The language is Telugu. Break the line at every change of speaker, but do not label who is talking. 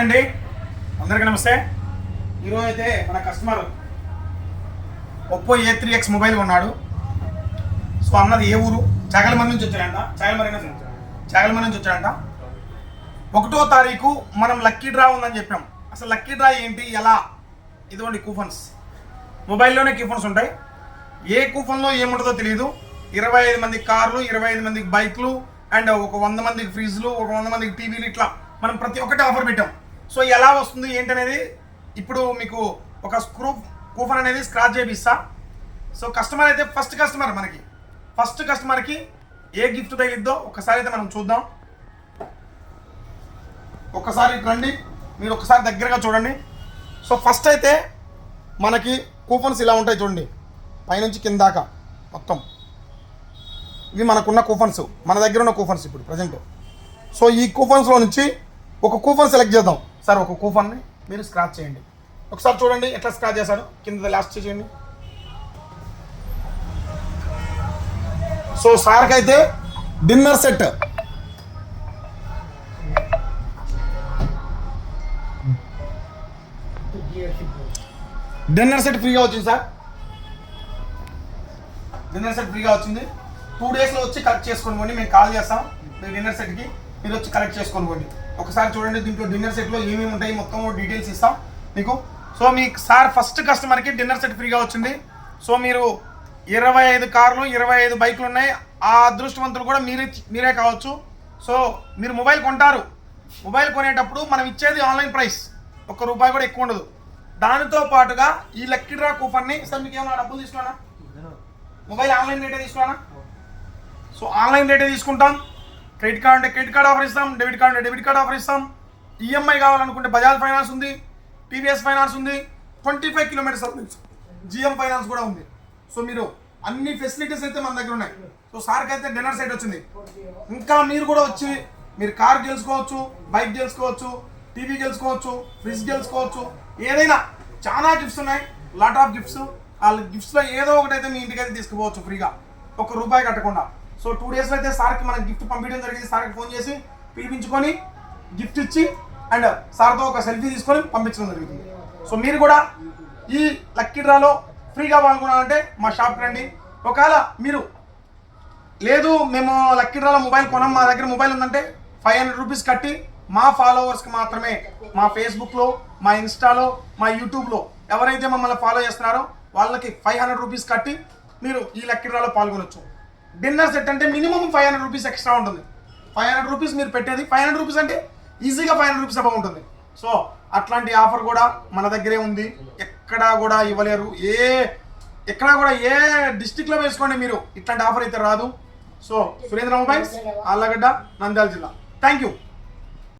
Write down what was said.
అండి అందరికీ నమస్తే. ఈరోజు అయితే మన customer Oppo A three X mobile కొన్నాడు. సో అన్నది ఏ ఊరు? చాగలమరి నుంచి వచ్చాడంట. చాగలమరి నుంచి చాగలమరి నుంచి వచ్చాడంట. ఒకటో తారీఖు మనం లక్కీ డ్రా ఉందని చెప్పాం. అసలు లక్కీ డ్రా ఏంటి? ఎలా? ఇదిగోండి కూపన్స్ మొబైల్లోనే కూపన్స్ ఉంటాయి. ఏ కూపన్లో ఏముంటుందో తెలియదు ఇరవై ఐదు మంది కార్లు ఇరవై ఐదు మందికి బైక్లు అండ్ ఒక వంద మందికి ఫ్రిడ్జ్లు ఒక వంద మందికి టీవీలు ఇట్లా మనం ప్రతి ఒక్కటి ఆఫర్ పెట్టాం. సో ఎలా వస్తుంది ఏంటనేది ఇప్పుడు మీకు ఒక స్క్రూ కూపన్ అనేది స్క్రాచ్ చేపిస్తా. సో కస్టమర్ అయితే ఫస్ట్ కస్టమర్ మనకి. ఫస్ట్ కస్టమర్కి ఏ గిఫ్ట్ తగిలిద్దో ఒకసారి అయితే మనం చూద్దాం. ఒకసారి రండి. మీరు ఒకసారి దగ్గరగా చూడండి. సో ఫస్ట్ అయితే మనకి కూపన్స్ ఇలా ఉంటాయి చూడండి. పైనుంచి కిందాక మొత్తం. ఇవి మనకున్న కూపన్స్ మన దగ్గర ఉన్న కూపన్స్ ఇప్పుడు ప్రజెంట్ సో ఈ కూపన్స్లో నుంచి ఒక కూపన్ సెలెక్ట్ చేద్దాం. సార్ ఒక కూపన్ని మీరు స్క్రాచ్ చేయండి. ఒకసారి చూడండి ఎట్లా స్క్రాచ్ చేశారు? కింద లాస్ట్ చేయండి. సో సార్కి అయితే డిన్నర్ సెట్ డిన్నర్ సెట్ ఫ్రీగా వచ్చింది సార్. డిన్నర్ సెట్ ఫ్రీగా వచ్చింది. టూ డేస్లో వచ్చి కలెక్ట్ చేసుకొని పోండి. మేము కాల్ చేస్తాం. మీ డిన్నర్ సెట్కి మీరు వచ్చి కలెక్ట్ చేసుకొని పోండి. ఒకసారి చూడండి దీంట్లో డిన్నర్ సెట్లో ఏమేమి ఉంటాయి మొత్తం డీటెయిల్స్ ఇస్తాం మీకు. సో మీ సార్ ఫస్ట్ కస్టమర్కి డిన్నర్ సెట్ ఫ్రీగా వచ్చింది. సో మీరు ఇరవై ఐదు కార్లు ఇరవై ఐదు బైకులు ఉన్నాయి. ఆ అదృష్టవంతులు కూడా మీరే మీరే కావచ్చు. సో మీరు మొబైల్ కొంటారు. మొబైల్ కొనేటప్పుడు మనం ఇచ్చేది ఆన్లైన్ ప్రైస్ ఒక్క రూపాయి కూడా ఎక్కువ ఉండదు. దానితో పాటుగా ఈ లక్కీ డ్రా కూపన్ని సార్ మీకు ఏమైనా డబ్బులు తీసుకున్నా మొబైల్ ఆన్లైన్ రేటే తీసుకున్నా సో ఆన్లైన్ రేటే తీసుకుంటాం. క్రెడిట్ కార్డ్ అంటే క్రెడిట్ కార్డ్ ఆఫర్ ఇస్తాం డెబిట్ కార్డ్ అంటే డెబిట్ కార్డ్ ఆఫర్ ఇస్తాం ఈఎంఐ కావాలనుకుంటే బజాజ్ ఫైనాన్స్ ఉంది టీవీఎస్ ఫైనాన్స్ ఉంది ట్వంటీ ఫైవ్ కిలోమీటర్స్ అవుతుంది. జిఎం ఫైనాన్స్ కూడా ఉంది. సో మీరు అన్ని ఫెసిలిటీస్ అయితే మన దగ్గర ఉన్నాయి. సో సార్కి అయితే డిన్నర్ సైట్ వచ్చింది. ఇంకా మీరు కూడా వచ్చి మీరు కార్ గెలుచుకోవచ్చు బైక్ గెలుచుకోవచ్చు టీవీ గెలుచుకోవచ్చు ఫ్రిడ్జ్ గెలుచుకోవచ్చు ఏదైనా చాలా గిఫ్ట్స్ ఉన్నాయి. లాట్ ఆఫ్ గిఫ్ట్స్ ఆ గిఫ్ట్స్లో ఏదో ఒకటి అయితే మీ ఇంటికి అయితే తీసుకుపోవచ్చు ఫ్రీగా. ఒక రూపాయి కట్టకుండా. సో టూ డేస్లో అయితే సార్కి మనం గిఫ్ట్ పంపించడం జరిగింది. సార్కి ఫోన్ చేసి పిలిపించుకొని గిఫ్ట్ ఇచ్చి అండ్ సార్తో ఒక సెల్ఫీ తీసుకొని పంపించడం జరుగుతుంది సో మీరు కూడా ఈ లక్కీ డ్రాలో ఫ్రీగా పాల్గొనాలంటే మా షాప్కి రండి. ఒకవేళ మీరు లేదు మేము లక్కీ డ్రాలో మొబైల్ కొనం మా దగ్గర మొబైల్ ఉందంటే ఫైవ్ హండ్రెడ్ రూపీస్ కట్టి మా ఫాలోవర్స్కి మాత్రమే మా ఫేస్బుక్లో మా ఇన్స్టాలో మా యూట్యూబ్లో ఎవరైతే మమ్మల్ని ఫాలో చేస్తున్నారో వాళ్ళకి ఫైవ్ హండ్రెడ్ రూపీస్ కట్టి మీరు ఈ లక్కీ డ్రాలో పాల్గొనొచ్చు. డిన్నర్ సెట్ అంటే minimum five hundred rupees extra ఉంటుంది. ఫైవ్ హండ్రెడ్ రూపీస్ మీరు పెట్టేది ఫైవ్ హండ్రెడ్ రూపీస్ అంటే ఈజీగా ఫైవ్ హండ్రెడ్ రూపీస్ అబౌ ఉంటుంది. సో అట్లాంటి ఆఫర్ కూడా మన దగ్గరే ఉంది. ఎక్కడా కూడా ఇవ్వలేరు. ఏ ఎక్కడా కూడా ఏ డిస్టిక్లో వేసుకోండి మీరు. ఇట్లాంటి ఆఫర్ అయితే రాదు. సో సురేంద్ర మొబైల్స్ ఆళ్ళగడ్డ నంద్యాల జిల్లా. Thank you